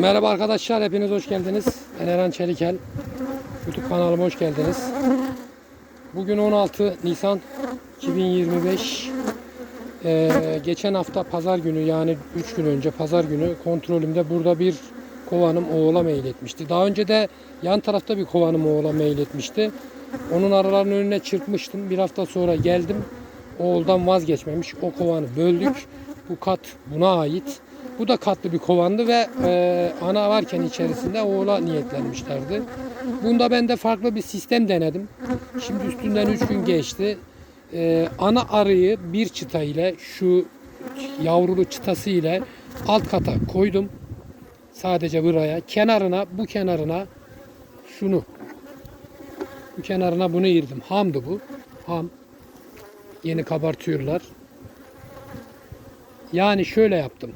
Merhaba arkadaşlar, hepiniz hoş geldiniz. Ben Eren Çelikel. YouTube kanalıma hoş geldiniz. Bugün 16 Nisan 2025. Ee, geçen hafta pazar günü yani 3 gün önce pazar günü kontrolümde burada bir kovanım oğula mail etmişti. Daha önce de yan tarafta bir kovanım oğula mail etmişti. Onun aralarının önüne çırpmıştım. Bir hafta sonra geldim. Oğuldan vazgeçmemiş. O kovanı böldük. Bu kat buna ait. Bu da katlı bir kovandı ve e, ana varken içerisinde oğula niyetlenmişlerdi. Bunda ben de farklı bir sistem denedim. Şimdi üstünden 3 gün geçti. E, ana arıyı bir çıta ile şu yavrulu çıtası ile alt kata koydum. Sadece buraya. Kenarına bu kenarına şunu bu kenarına bunu yırdım. Hamdı bu. Ham. Yeni kabartıyorlar. Yani şöyle yaptım.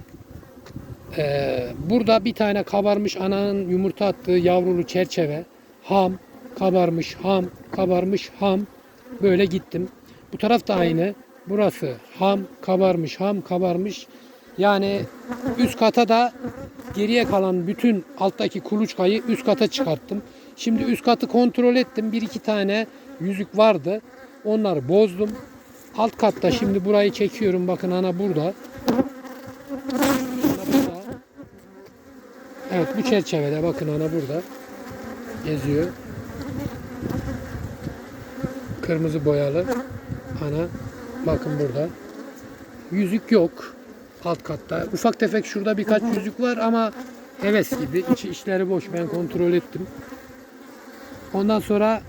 Ee, burada bir tane kabarmış ananın yumurta attığı yavrulu çerçeve. Ham, kabarmış, ham, kabarmış, ham. Böyle gittim. Bu taraf da aynı. Burası ham, kabarmış, ham, kabarmış. Yani üst kata da geriye kalan bütün alttaki kuluçkayı üst kata çıkarttım. Şimdi üst katı kontrol ettim. Bir iki tane yüzük vardı. Onları bozdum. Alt katta şimdi burayı çekiyorum. Bakın ana burada. Evet bu çerçevede bakın ana burada. Geziyor. Kırmızı boyalı ana. Bakın burada. Yüzük yok alt katta. Ufak tefek şurada birkaç yüzük var ama heves gibi. içi işleri boş. Ben kontrol ettim. Ondan sonra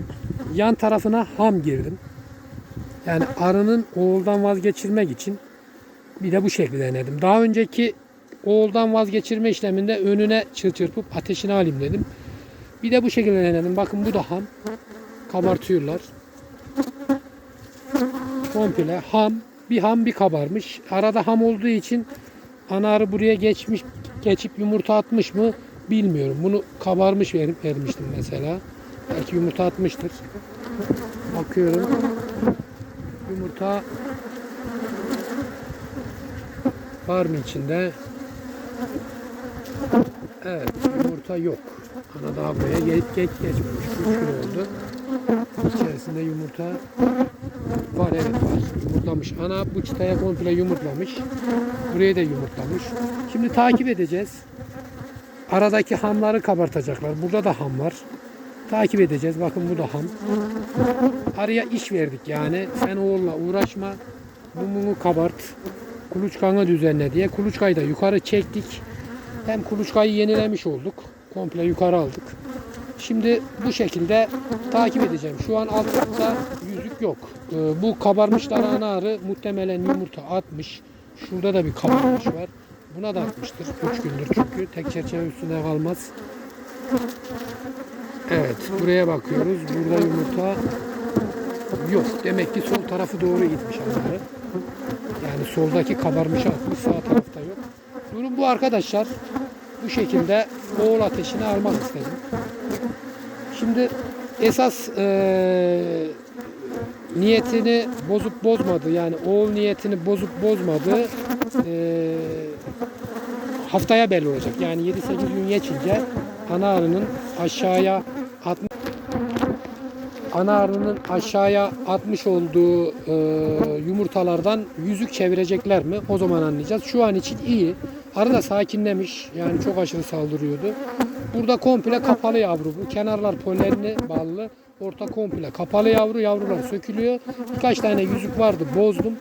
yan tarafına ham girdim. Yani arının oğuldan vazgeçirmek için bir de bu şekilde denedim. Daha önceki oğuldan vazgeçirme işleminde önüne çır çırpıp ateşini alayım dedim. Bir de bu şekilde denedim. Bakın bu da ham. Kabartıyorlar. Komple ham. Bir ham bir kabarmış. Arada ham olduğu için ana buraya geçmiş geçip yumurta atmış mı bilmiyorum. Bunu kabarmış ver, vermiştim mesela. Belki yumurta atmıştır. Bakıyorum. Yumurta var mı içinde? Evet, yumurta yok. Ana daha buraya geç geç geçmemiş. 3 gün oldu. İçerisinde yumurta var evet var. Yumurtlamış. Ana bu çıtaya komple yumurtlamış. Buraya da yumurtlamış. Şimdi takip edeceğiz. Aradaki hamları kabartacaklar. Burada da ham var. Takip edeceğiz. Bakın bu da ham. Araya iş verdik yani. Sen oğulla uğraşma. Mumunu kabart. Kuluçkanı düzenle diye. Kuluçkayı da yukarı çektik. Hem kuluçkayı yenilemiş olduk. Komple yukarı aldık. Şimdi bu şekilde takip edeceğim. Şu an alt katta yüzük yok. Ee, bu kabarmışlar ana arı muhtemelen yumurta atmış. Şurada da bir kabarmış var. Buna da atmıştır. 3 gündür çünkü. Tek çerçeve üstünde kalmaz. Evet. Buraya bakıyoruz. Burada yumurta yok. Demek ki sol tarafı doğru gitmiş anları. Yani soldaki kabarmış atmış. Sağ tarafta yok. Durum bu arkadaşlar. Bu şekilde oğul ateşini almak istedim. Şimdi esas eee, niyetini bozup bozmadı yani oğul niyetini bozup bozmadı eee, haftaya belli olacak. Yani 7-8 gün geçince ana arının aşağıya ana arının aşağıya atmış olduğu e, yumurtalardan yüzük çevirecekler mi? O zaman anlayacağız. Şu an için iyi. Arı da sakinlemiş. Yani çok aşırı saldırıyordu. Burada komple kapalı yavru bu. Kenarlar polenli ballı. Orta komple kapalı yavru. Yavrular sökülüyor. Birkaç tane yüzük vardı. Bozdum.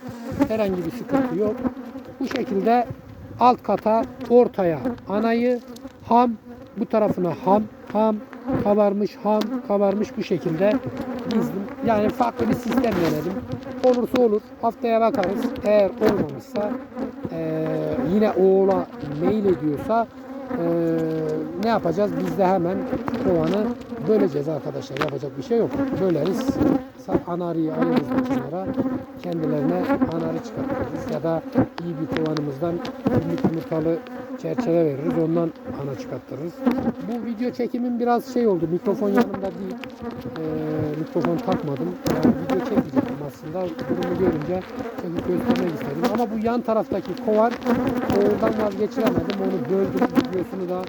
Herhangi bir sıkıntı yok. Bu şekilde alt kata ortaya anayı ham bu tarafına ham ham kabarmış ham kabarmış bu şekilde dizdim. Yani farklı bir sistem denedim. Olursa olur. Haftaya bakarız. Eğer olmamışsa eee, yine oğula mail ediyorsa eee, ne yapacağız? Biz de hemen kovanı böleceğiz arkadaşlar. Yapacak bir şey yok. Böleriz. Anarıyı ayırırız kenara. Kendilerine anarı çıkartırız. Ya da iyi bir kovanımızdan yumurtalı çerçeve veririz. Ondan ana çıkartırız. Bu video çekimin biraz şey oldu. Mikrofon yanımda değil. Ee, mikrofon takmadım. Yani video çekmeyecektim aslında. Durumu görünce çekip göstermek istedim. Ama bu yan taraftaki kovan oradan vazgeçiremedim. Onu böldüm. videosunu da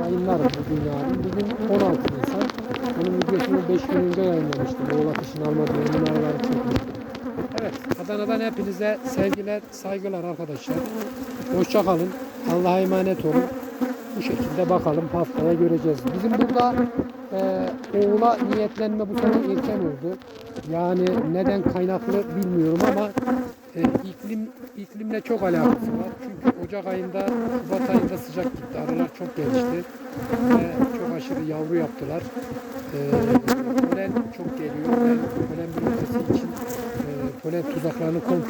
yayınlarım bugün yarın. Bugün 16 Nisan. Onun videosunu 5 gün önce yayınlamıştım. Oğul atışın almadığı numaraları çekmiştim. Evet, Adana'dan hepinize sevgiler, saygılar arkadaşlar. Hoşça kalın. Allah'a emanet olun. Bu şekilde bakalım haftaya göreceğiz. Bizim burada e, oğula niyetlenme bu sene erken oldu. Yani neden kaynaklı bilmiyorum ama e, iklim iklimle çok alakası var. Çünkü Ocak ayında, Şubat ayında sıcak gitti. Aralar çok gelişti. Ve çok aşırı yavru yaptılar. E, polen çok geliyor. Ben polen bürokrasi için e, polen tuzaklarını komple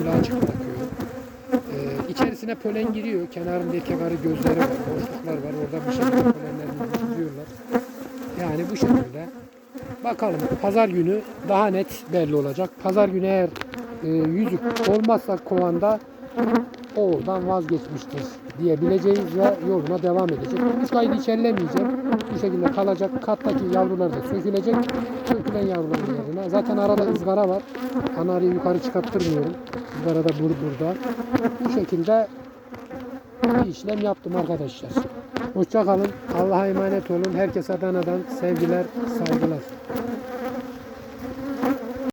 polen giriyor. Kenarında erkek arı gözleri var, boşluklar var. Orada bir şekilde polenlerini çiziyorlar. Yani bu şekilde. Bakalım pazar günü daha net belli olacak. Pazar günü eğer e, yüzük olmazsa kovanda oğuldan vazgeçmiştir diyebileceğiz ve yoluna devam edecek. Üç kaydı içerlemeyecek. Bu şekilde kalacak. Kattaki yavrular da sökülecek. Sökülen yavruların yerine. Zaten arada ızgara var. Anarıyı yukarı çıkarttırmıyorum. Izgara da bur burada. Bu şekilde bir işlem yaptım arkadaşlar. Hoşça kalın. Allah'a emanet olun. Herkese Adana'dan sevgiler, saygılar.